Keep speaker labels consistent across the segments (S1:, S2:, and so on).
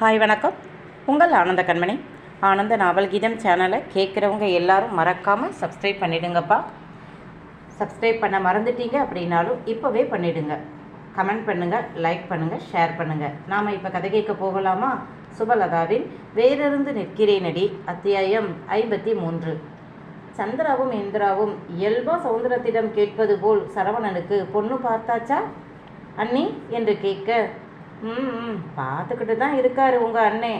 S1: Hi வணக்கம். உங்கள் ஆனந்த கண்மணி. ஆனந்த நாவல் கீதம் சேனலை கேட்குறவங்க எல்லாரும் மறக்காமல் சப்ஸ்கிரைப் பண்ணிடுங்கப்பா. சப்ஸ்கிரைப் பண்ண மறந்துட்டீங்க அப்படின்னாலும் இப்போவே பண்ணிடுங்க. கமெண்ட் பண்ணுங்கள் லைக் பண்ணுங்கள் ஷேர் பண்ணுங்கள் நாம் இப்போ கதை கேட்க போகலாமா? சுபலதாவின் வேறிருந்து நிற்கிறேனடி அத்தியாயம் ஐம்பத்தி மூன்று சந்திராவும் இந்திராவும் இயல்பா சௌந்தரத்திடம் கேட்பது போல் சரவணனுக்கு பொண்ணு பார்த்தாச்சா? அண்ணி என்று கேட்க ம் பார்த்துக்கிட்டு தான் இருக்காரு உங்கள் அண்ணே.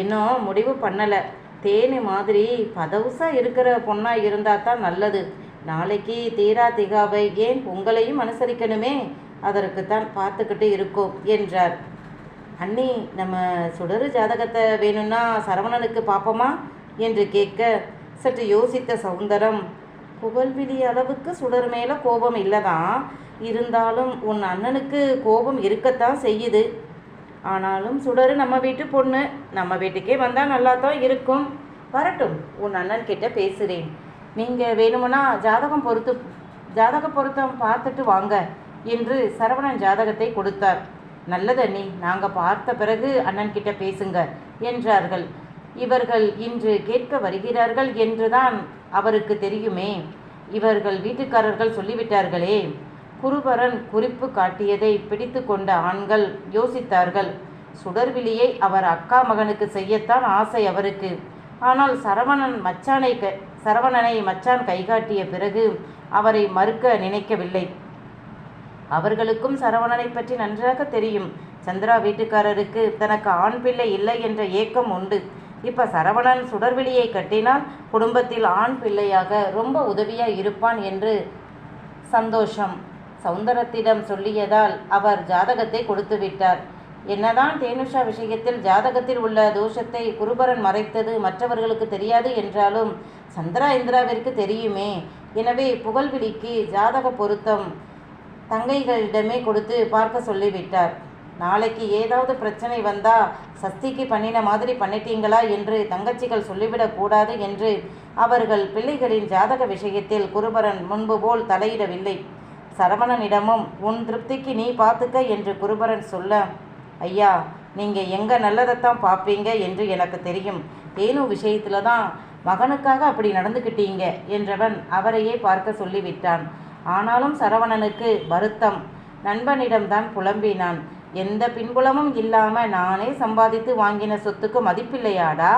S1: இன்னும் முடிவு பண்ணலை. தேனி மாதிரி பதவுசாக இருக்கிற பொண்ணாக இருந்தால் தான் நல்லது. நாளைக்கு தீரா திகாவை ஏன் உங்களையும் அனுசரிக்கணுமே? அதற்கு தான் பார்த்துக்கிட்டு இருக்கோம் என்றார். அண்ணி நம்ம சுடரு ஜாதகத்தை வேணும்னா சரவணனுக்கு பார்ப்போமா? என்று கேட்க சற்று யோசித்த சௌந்தரம் புகழ்விழி அளவுக்கு சுடர் மேலே கோபம் இல்லைதான். இருந்தாலும் உன் அண்ணனுக்கு கோபம் இருக்கத்தான் செய்யுது. ஆனாலும் சுடரு நம்ம வீட்டு பொண்ணு. நம்ம வீட்டுக்கே வந்தால் நல்லா தான் இருக்கும். வரட்டும் உன் அண்ணன் கிட்ட பேசுகிறேன் நீங்கள் வேணுமுன்னா ஜாதகம் பொறுத்து ஜாதக பொருத்தம் பார்த்துட்டு வாங்க என்று சரவணன் ஜாதகத்தை கொடுத்தார். நல்லதண்ணி நாங்கள் பார்த்த பிறகு அண்ணன் கிட்ட பேசுங்க என்றார்கள். இவர்கள் இன்று கேட்க வருகிறார்கள் என்றுதான் அவருக்கு தெரியுமே. இவர்கள் வீட்டுக்காரர்கள் சொல்லிவிட்டார்களே. குருபரன் குறிப்பு காட்டியதை பிடித்து கொண்ட ஆண்கள் யோசித்தார்கள். சுடர்விழியை அவர் அக்கா மகனுக்கு செய்யத்தான் ஆசை அவருக்கு. ஆனால் சரவணன் மச்சானை க சரவணனை மச்சான் கைகாட்டிய பிறகு அவரை மறுக்க நினைக்கவில்லை. அவர்களுக்கும் சரவணனை பற்றி நன்றாக தெரியும். சந்திரா வீட்டுக்காரருக்கு தனக்கு ஆண் பிள்ளை இல்லை என்ற ஏக்கம் உண்டு. இப்போ சரவணன் சுடர்விழியை கட்டினால் குடும்பத்தில் ஆண் பிள்ளையாக ரொம்ப உதவியாக இருப்பான் என்று சந்தோஷம். சௌந்தரத்திடம் சொல்லியதால் அவர் ஜாதகத்தை கொடுத்து விட்டார் என்னதான் தேனுஷா விஷயத்தில் ஜாதகத்தில் உள்ள தோஷத்தை குருபரன் மறைத்தது மற்றவர்களுக்கு தெரியாது என்றாலும் சந்திரா இந்திராவிற்கு தெரியுமே. எனவே புகழ்விழிக்கு ஜாதக பொருத்தம் தங்கைகளிடமே கொடுத்து பார்க்க சொல்லிவிட்டார். நாளைக்கு ஏதாவது பிரச்சனை வந்தா சஸ்திக்கு பண்ணின மாதிரி பண்ணிட்டீங்களா என்று தங்கச்சிகள் சொல்லிவிடக்கூடாது என்று அவர்கள் பிள்ளைகளின் ஜாதக விஷயத்தில் குருபரன் முன்பு போல் தலையிடவில்லை. சரவணனிடமும் உன் திருப்திக்கு நீ பார்த்துக்க என்று குருபரன் சொல்ல ஐயா நீங்கள் எங்கே நல்லதைத்தான் பார்ப்பீங்க என்று எனக்கு தெரியும். தேனு விஷயத்தில் தான் மகனுக்காக அப்படி நடந்துக்கிட்டீங்க என்றவன் அவரையே பார்க்க சொல்லிவிட்டான். ஆனாலும் சரவணனுக்கு வருத்தம். நண்பனிடம்தான் புலம்பினான். எந்த பின்புலமும் இல்லாமல் நானே சம்பாதித்து வாங்கின சொத்துக்கு மதிப்பில்லையாடா?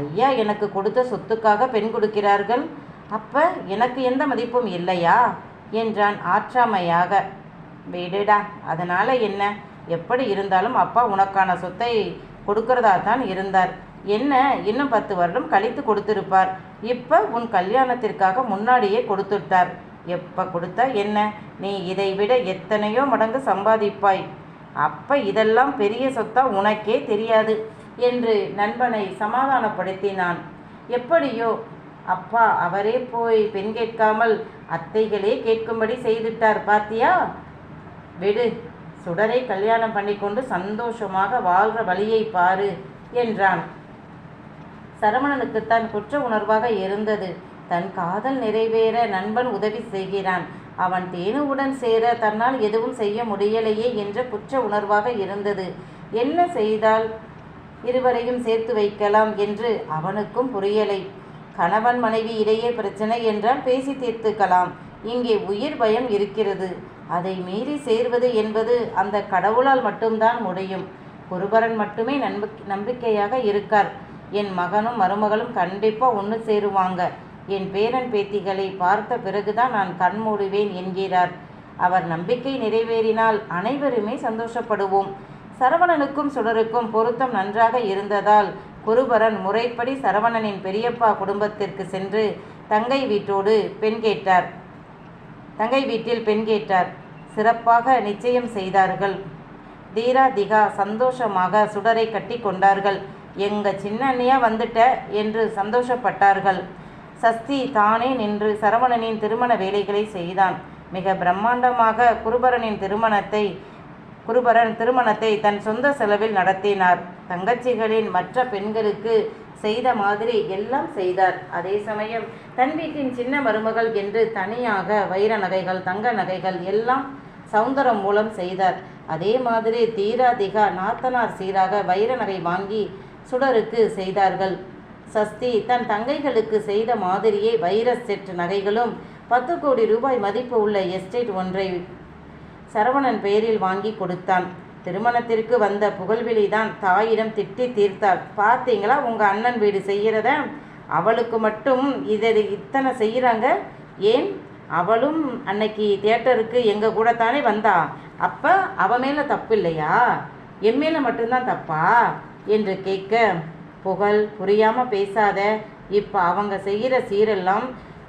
S1: ஐயா எனக்கு கொடுத்த சொத்துக்காக பெண் கொடுக்கிறார்கள். அப்ப எனக்கு எந்த மதிப்பும் இல்லையா? என்றான் ஆற்றாமையாக. விடுடா அதனால் என்ன? எப்படி இருந்தாலும் அப்பா உனக்கான சொத்தை கொடுக்கறதா தான் இருந்தார். என்ன? இன்னும் பத்து வருடம் கழித்து கொடுத்திருப்பார். இப்போ உன் கல்யாணத்திற்காக முன்னாடியே கொடுத்துட்டார். எப்போ கொடுத்தா என்ன? நீ இதை விட எத்தனையோ மடங்கு சம்பாதிப்பாய். அப்போ இதெல்லாம் பெரிய சொத்தா உனக்கே தெரியாது என்று நண்பனை சமாதானப்படுத்தினான். எப்படியோ அப்பா அவரே போய் பெண் கேட்காமல் அத்தைகளே கேட்கும்படி செய்துட்டார் பாத்தியா? விடு சுடரை கல்யாணம் பண்ணிக்கொண்டு சந்தோஷமாக வாழ்ற வழியை பாரு என்றான். சரவணனுக்குத்தான் குற்ற உணர்வாக இருந்தது. தன் காதல் நிறைவேற நண்பன் உதவி செய்கிறான். அவன் தேனுவுடன் சேர தன்னால் எதுவும் செய்ய முடியலையே என்ற குற்ற உணர்வாக இருந்தது. என்ன செய்தால் இருவரையும் சேர்த்து வைக்கலாம் என்று அவனுக்கும் புரியலை. கணவன் மனைவி இடையே பிரச்சனை என்றால் பேசி தீர்த்துக்கலாம். இங்கே உயிர் பயம் இருக்கிறது. அதை மீறி சேர்வது என்பது அந்த கடவுளால் மட்டும்தான் முடியும். குருபரன் மட்டுமே நம்பிக் நம்பிக்கையாக இருக்கார். என் மகனும் மருமகளும் கண்டிப்பாக ஒன்று சேருவாங்க. என் பேரன் பேத்திகளை பார்த்த பிறகுதான் நான் கண் மூடுவேன் என்கிறார். அவர் நம்பிக்கை நிறைவேறினால் அனைவருமே சந்தோஷப்படுவோம். சரவணனுக்கும் சுடருக்கும் பொருத்தம் நன்றாக இருந்ததால் குருபரன் முறைப்படி சரவணனின் பெரியப்பா குடும்பத்திற்கு சென்று தங்கை வீட்டோடு பெண் கேட்டார். தங்கை வீட்டில் பெண் கேட்டார். சிறப்பாக நிச்சயம் செய்தார்கள். தீரா திகா சந்தோஷமாக சுடரை கட்டி கொண்டார்கள். எங்க சின்ன அண்ணியா வந்துட்ட? என்று சந்தோஷப்பட்டார்கள். சஸ்தி தானே நின்று சரவணனின் திருமண வேலைகளை செய்தான். மிக பிரம்மாண்டமாக குருபரனின் திருமணத்தை குருபரன் திருமணத்தை தன் சொந்த செலவில் நடத்தினார். தங்கச்சிகளின் மற்ற பெண்களுக்கு செய்த மாதிரி எல்லாம் செய்தார். அதே சமயம் தன் வீட்டின் சின்ன மருமகள் என்று தனியாக வைர நகைகள் தங்க நகைகள் எல்லாம் சவுந்தரம் மூலம் செய்தார். அதே மாதிரி தீராதிகா நாத்தனார் சீராக வைர நகை வாங்கி சுடருக்கு செய்தார்கள். சஸ்தி தன் தங்கைகளுக்கு செய்த மாதிரியே வைர செட் நகைகளும் பத்து கோடி ரூபாய் மதிப்பு உள்ள எஸ்டேட் ஒன்றை சரவணன் பெயரில் வாங்கி கொடுத்தான். திருமணத்திற்கு வந்த புகழ்விழி தான் தாயிடம் திட்டி தீர்த்தாள். பார்த்தீங்களா? உங்கள் அண்ணன் வீடு செய்கிறத? அவளுக்கு மட்டும் இதை இத்தனை செய்கிறாங்க? ஏன்? அவளும் அன்னைக்கு தியேட்டருக்கு எங்கள் கூட தானே வந்தா. அப்போ அவ மேலே தப்பு இல்லையா என் மேலே மட்டும்தான் தப்பா? என்று கேட்க புகழ் புரியாமல் பேசாத. இப்போ அவங்க செய்கிற சீரெல்லாம்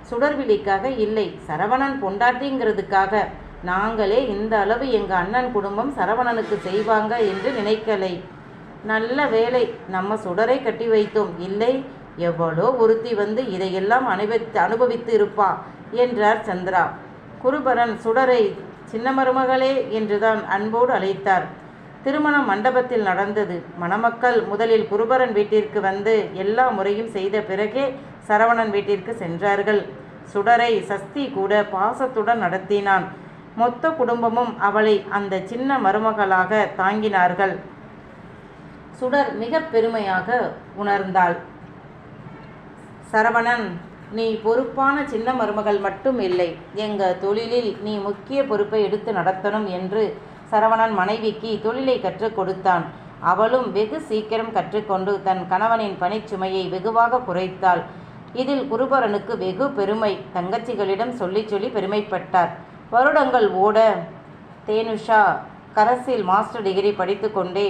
S1: சுடர்விழிக்காக இல்லை. சரவணன் பொண்டாட்டிங்கிறதுக்காக. நாங்களே இந்த அளவு எங்கள் அண்ணன் குடும்பம் சரவணனுக்கு செய்வாங்க என்று நினைக்கலை. நல்ல வேலை நம்ம சுடரை கட்டி வைத்தோம். இல்லை எவ்வளோ ஒருத்தி வந்து இதையெல்லாம் அனுபவித்து அனுபவித்து இருப்பா என்றார் சந்திரா. குருபரன் சுடரை சின்ன மருமகளே என்றுதான் அன்போடு அழைத்தார். திருமணம் மண்டபத்தில் நடந்தது. மணமக்கள் முதலில் குருபரன் வீட்டிற்கு வந்து எல்லா முறையும் செய்த பிறகே சரவணன் வீட்டிற்கு சென்றார்கள். சுடரை சஸ்தி கூட பாசத்துடன் நடத்தினான். மொத்த குடும்பமும் அவளை அந்த சின்ன மருமகளாக தாங்கினார்கள். சுடர் மிக பெருமையாக உணர்ந்தாள். சரவணன் நீ பொறுப்பான சின்ன மருமகள் மட்டும் இல்லை. எங்க தொழிலில் நீ முக்கிய பொறுப்பை எடுத்து நடத்தணும் என்று சரவணன் மனைவிக்கு தொழிலை கற்றுக் கொடுத்தான். அவளும் வெகு சீக்கிரம் கற்றுக்கொண்டு தன் கணவனின் பணிச்சுமையை வெகுவாக குறைத்தாள். இதில் குருபரனுக்கு வெகு பெருமை. தங்கச்சிகளிடம் சொல்லி சொல்லி பெருமைப்பட்டார். வருடங்கள் ஓட தேனுஷா கரஸில் மாஸ்டர் டிகிரி படித்துக்கொண்டே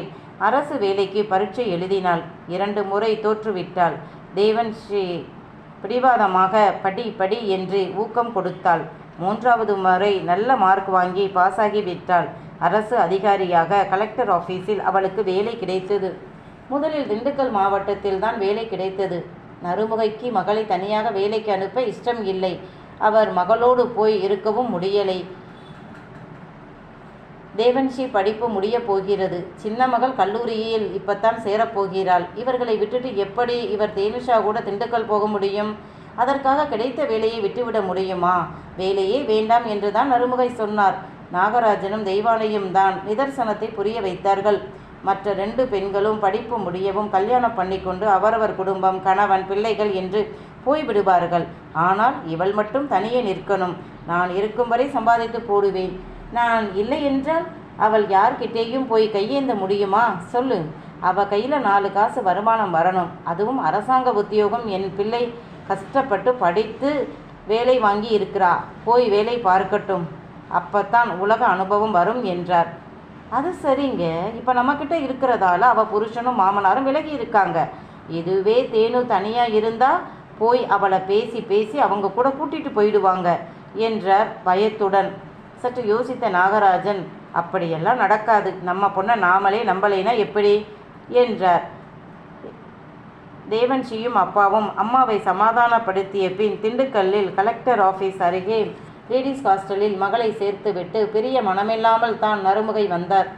S1: அரசு வேலைக்கு பரீட்சை எழுதினாள். இரண்டு முறை தோற்றுவிட்டாள். தேவன் ஸ்ரீ பிடிவாதமாக படி படி என்று ஊக்கம் கொடுத்தாள். மூன்றாவது முறை நல்ல மார்க் வாங்கி பாஸாகி விட்டாள். அரசு அதிகாரியாக கலெக்டர் ஆஃபீஸில் அவளுக்கு வேலை கிடைத்தது. முதலில் திண்டுக்கல் மாவட்டத்தில் தான் வேலை கிடைத்தது. நறுமுகைக்கு மகளை தனியாக வேலைக்கு அனுப்ப இஷ்டம் இல்லை. அவர் மகளோடு போய் இருக்கவும் முடியலை. தேவன்ஷி படிப்பு முடிய போகிறது. சின்ன மகள் கல்லூரியில் இப்பத்தான் சேரப்போகிறாள் இவர்களை விட்டுட்டு எப்படி இவர் தேனுஷா கூட திண்டுக்கல் போக முடியும்? அதற்காக கிடைத்த வேலையை விட்டுவிட முடியுமா? வேலையே வேண்டாம் என்றுதான் நறுமுகை சொன்னார். நாகராஜனும் தெய்வானையும் தான் நிதர்சனத்தை புரிய வைத்தார்கள். மற்ற ரெண்டு பெண்களும் படிப்பு முடியவும் கல்யாணம் பண்ணிக்கொண்டு அவரவர் குடும்பம் கணவன் பிள்ளைகள் என்று போய்விடுவார்கள். ஆனால் இவள் மட்டும் தனியே நிற்கணும். நான் இருக்கும் வரை சம்பாதித்து போடுவேன். நான் இல்லை என்றால் அவள் யார்கிட்டேயும் போய் கையேந்த முடியுமா? சொல்லு. அவ கையில் நாலு காசு வருமானம் வரணும். அதுவும் அரசாங்க உத்தியோகம். என் பிள்ளை கஷ்டப்பட்டு படித்து வேலை வாங்கி இருக்கிறா. போய் வேலை பார்க்கட்டும். அப்பத்தான் உலக அனுபவம் வரும் என்றார். அது சரிங்க. இப்போ நம்மக்கிட்ட இருக்கிறதால அவள் புருஷனும் மாமனாரும் விலகி இருக்காங்க. இதுவே தேனு தனியாக இருந்தால் போய் அவளை பேசி பேசி அவங்க கூட கூட்டிகிட்டு போயிடுவாங்க என்றார் பயத்துடன். சற்று யோசித்த நாகராஜன் அப்படியெல்லாம் நடக்காது. நம்ம பொண்ணை நாமளே நம்பலைனா எப்படி? என்றார். தேவன்ஷியும் அப்பாவும் அம்மாவை சமாதானப்படுத்திய பின் திண்டுக்கல்லில் கலெக்டர் ஆஃபீஸ் அருகே லேடிஸ் ஹாஸ்டலில் மகளை சேர்த்துவிட்டு பெரிய மனமில்லாமல் தான் நறுமுகை வந்தார்.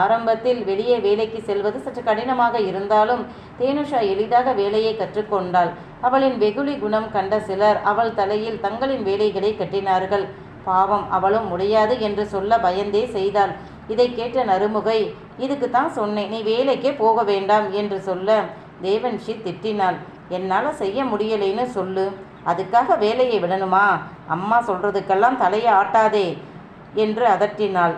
S1: ஆரம்பத்தில் வெளியே வேலைக்கு செல்வது சற்று கடினமாக இருந்தாலும் தேனுஷா எளிதாக வேலையை கற்றுக்கொண்டாள். அவளின் வெகுளி குணம் கண்ட சிலர் அவள் தலையில் தங்களின் வேலைகளை கட்டினார்கள். பாவம் அவளும் முடியாது என்று சொல்ல பயந்தே செய்தாள். இதை கேட்ட நறுமுகை இதுக்கு தான் சொன்னேன் நீ வேலைக்கே போக வேண்டாம் என்று சொல்ல தேவன்ஷி திட்டினாள். என்னால் செய்ய முடியலைன்னு சொல்லு. அதுக்காக வேலையை விடணுமா? அம்மா சொல்றதுக்கெல்லாம் தலையை ஆட்டாதே என்று அதட்டினாள்.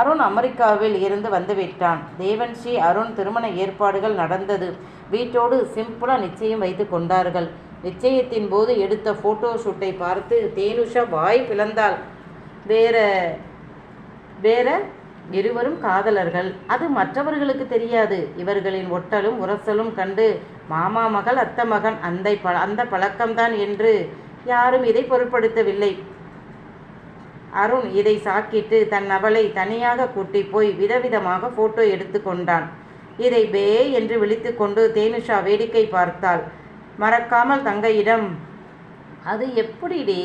S1: அருண் அமெரிக்காவில் இருந்து வந்துவிட்டான் தேவன் ஸ்ரீ அருண் திருமண ஏற்பாடுகள் நடந்தது. வீட்டோடு சிம்பிளாக நிச்சயம் வைத்து கொண்டார்கள். நிச்சயத்தின் போது எடுத்த ஃபோட்டோ ஷூட்டை பார்த்து தேனுஷா வாய் பிளந்தாள். வேற வேற இருவரும் காதலர்கள். அது மற்றவர்களுக்கு தெரியாது. இவர்களின் ஒட்டலும் உரசலும் கண்டு மாமா மகள் அத்த மகன் அந்த ப அந்த பழக்கம்தான் என்று யாரும் இதை பொருட்படுத்தவில்லை. அருண் இதை சாக்கிட்டு தன் அவளை தனியாக கூட்டி போய் விதவிதமாக போட்டோ எடுத்து கொண்டான். இதை பே என்று விழித்து கொண்டு தேனுஷா வேடிக்கை பார்த்தாள். மறக்காமல் தங்கையிடம் அது எப்படிடி?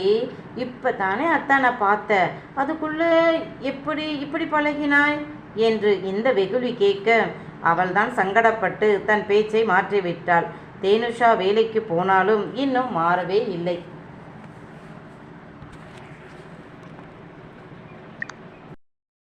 S1: இப்போ தானே அத்தானை பார்த்த. அதுக்குள்ளே எப்படி இப்படி பழகினாய்? என்று இந்த வெகுளி கேட்க அவள்தான் சங்கடப்பட்டு தன் பேச்சை மாற்றிவிட்டாள். தேனுஷா வேலைக்கு போனாலும் இன்னும் மாறவே இல்லை.